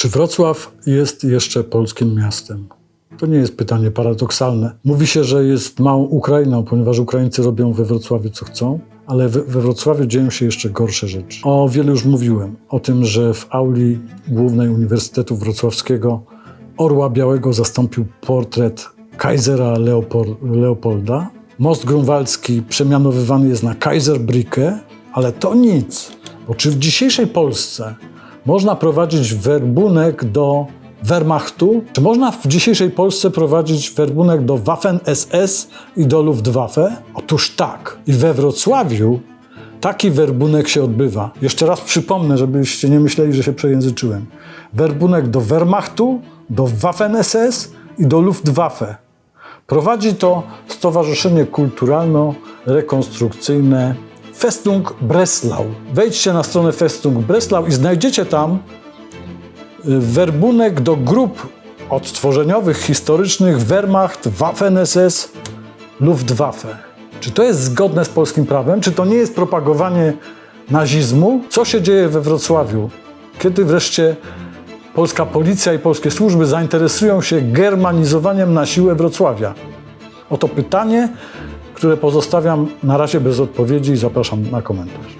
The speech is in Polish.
Czy Wrocław jest jeszcze polskim miastem? To nie jest pytanie paradoksalne. Mówi się, że jest małą Ukrainą, ponieważ Ukraińcy robią we Wrocławiu co chcą, ale we, Wrocławiu dzieją się jeszcze gorsze rzeczy. O wiele już mówiłem. O tym, że w auli głównej Uniwersytetu Wrocławskiego Orła Białego zastąpił portret Kaisera Leopol- Leopolda. Most grunwaldzki przemianowywany jest na Kaiserbrücke, ale to nic. Bo czy w dzisiejszej Polsce można prowadzić werbunek do Wehrmachtu? Czy można w dzisiejszej Polsce prowadzić werbunek do Waffen-SS i do Luftwaffe? Otóż tak. I we Wrocławiu taki werbunek się odbywa. Jeszcze raz przypomnę, żebyście nie myśleli, że się przejęzyczyłem. Werbunek do Wehrmachtu, do Waffen-SS i do Luftwaffe. Prowadzi to Stowarzyszenie Kulturalno-Rekonstrukcyjne Festung Breslau. Wejdźcie na stronę Festung Breslau i znajdziecie tam y, werbunek do grup odtworzeniowych, historycznych Wehrmacht, Waffen-SS, Luftwaffe. Czy to jest zgodne z polskim prawem? Czy to nie jest propagowanie nazizmu? Co się dzieje we Wrocławiu? Kiedy wreszcie polska policja i polskie służby zainteresują się germanizowaniem na siłę Wrocławia? Oto pytanie, które pozostawiam na razie bez odpowiedzi i zapraszam na komentarz.